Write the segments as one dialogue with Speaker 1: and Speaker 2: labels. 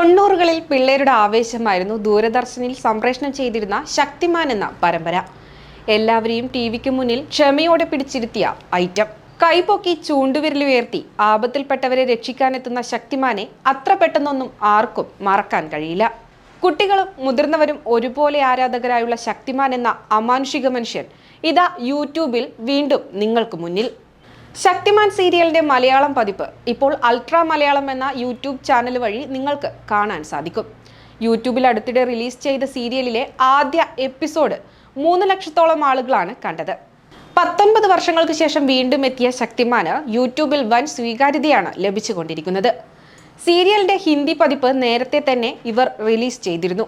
Speaker 1: തൊണ്ണൂറുകളിൽ പിള്ളേരുടെ ആവേശമായിരുന്നു ദൂരദർശനിൽ സംപ്രേഷണം ചെയ്തിരുന്ന ശക്തിമാൻ എന്ന പരമ്പര. എല്ലാവരെയും ടി വിക്ക് മുന്നിൽ ക്ഷമയോടെ പിടിച്ചിരുത്തിയ ഐറ്റം. കൈപൊക്കി ചൂണ്ടുവിരൽ ഉയർത്തി ആപത്തിൽപ്പെട്ടവരെ രക്ഷിക്കാനെത്തുന്ന ശക്തിമാനെ അത്ര പെട്ടെന്നൊന്നും ആർക്കും മറക്കാൻ കഴിയില്ല. കുട്ടികളും മുതിർന്നവരും ഒരുപോലെ ആരാധകരായുള്ള ശക്തിമാൻ എന്ന അമാനുഷിക മനുഷ്യൻ ഇതാ യൂട്യൂബിൽ വീണ്ടും നിങ്ങൾക്ക് മുന്നിൽ. ശക്തിമാൻ സീരിയലിന്റെ മലയാളം പതിപ്പ് ഇപ്പോൾ അൾട്രാ മലയാളം എന്ന യൂട്യൂബ് ചാനൽ വഴി നിങ്ങൾക്ക് കാണാൻ സാധിക്കും. യൂട്യൂബിൽ അടുത്തിടെ റിലീസ് ചെയ്ത സീരിയലിലെ ആദ്യ എപ്പിസോഡ് മൂന്ന് ലക്ഷത്തോളം ആളുകളാണ് കണ്ടത്. പത്തൊൻപത് വർഷങ്ങൾക്ക് ശേഷം വീണ്ടും എത്തിയ ശക്തിമാന് യൂട്യൂബിൽ വൻ സ്വീകാര്യതയാണ് ലഭിച്ചുകൊണ്ടിരിക്കുന്നത്. സീരിയലിന്റെ ഹിന്ദി പതിപ്പ് നേരത്തെ തന്നെ ഇവർ റിലീസ് ചെയ്തിരുന്നു.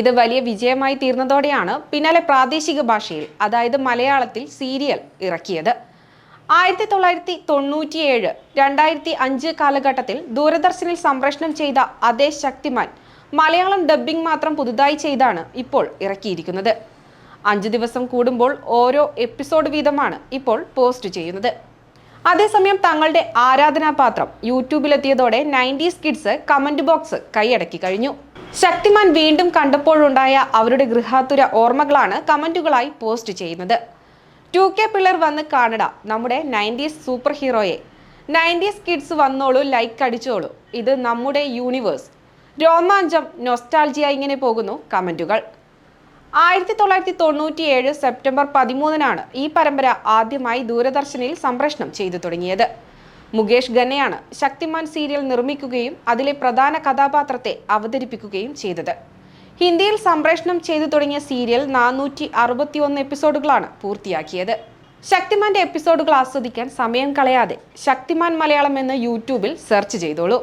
Speaker 1: ഇത് വലിയ വിജയമായി തീർന്നതോടെയാണ് പിന്നാലെ പ്രാദേശിക ഭാഷയിൽ അതായത് മലയാളത്തിൽ സീരിയൽ ഇറക്കിയത്. ആയിരത്തി തൊള്ളായിരത്തി തൊണ്ണൂറ്റിയേഴ് രണ്ടായിരത്തി അഞ്ച് കാലഘട്ടത്തിൽ ദൂരദർശനിൽ സംപ്രേഷണം ചെയ്ത അതേ ശക്തിമാൻ മലയാളം ഡബ്ബിംഗ് മാത്രം പുതുതായി ചെയ്താണ് ഇപ്പോൾ ഇറക്കിയിരിക്കുന്നത്. അഞ്ച് ദിവസം കൂടുമ്പോൾ ഓരോ എപ്പിസോഡ് വീതമാണ് ഇപ്പോൾ പോസ്റ്റ് ചെയ്യുന്നത്. അതേസമയം തങ്ങളുടെ ആരാധനാപാത്രം യൂട്യൂബിലെത്തിയതോടെ നയന്റീസ് കിഡ്സ് കമന്റ് ബോക്സ് കൈയടക്കി കഴിഞ്ഞു. ശക്തിമാൻ വീണ്ടും കണ്ടപ്പോഴുണ്ടായ അവരുടെ ഗൃഹാതുര ഓർമ്മകളാണ് കമന്റുകളായി പോസ്റ്റ് ചെയ്യുന്നത്. ടു കെ പിള്ളേർ വന്ന് കാണട നമ്മുടെ നയന്റീസ് സൂപ്പർ ഹീറോയെ നയന്റീസ് കിഡ്സ് വന്നോളൂ ലൈക്ക് അടിച്ചോളൂ. ഇത് നമ്മുടെ യൂണിവേഴ്സ് രോമാഞ്ചം നൊസ്റ്റാൾജിയ ഇങ്ങനെ പോകുന്നു കമന്റുകൾ ആയിരത്തി തൊള്ളായിരത്തി തൊണ്ണൂറ്റി ഏഴ് സെപ്റ്റംബർ പതിമൂന്നിനാണ് ഈ പരമ്പര ആദ്യമായി ദൂരദർശനിൽ സംപ്രേഷണം ചെയ്തു തുടങ്ങിയത്. മുകേഷ് ഖന്നയാണ് ശക്തിമാൻ സീരിയൽ നിർമ്മിക്കുകയും അതിലെ പ്രധാന കഥാപാത്രത്തെ അവതരിപ്പിക്കുകയും ചെയ്തത്. ഹിന്ദിയിൽ സംപ്രേഷണം ചെയ്തു തുടങ്ങിയ സീരിയൽ നാനൂറ്റി അറുപത്തിയൊന്ന് എപ്പിസോഡുകളാണ് പൂർത്തിയാക്കിയത്. ശക്തിമാന്റെ എപ്പിസോഡുകൾ ആസ്വദിക്കാൻ സമയം കളയാതെ ശക്തിമാൻ മലയാളം എന്ന് യൂട്യൂബിൽ സെർച്ച് ചെയ്തോളൂ.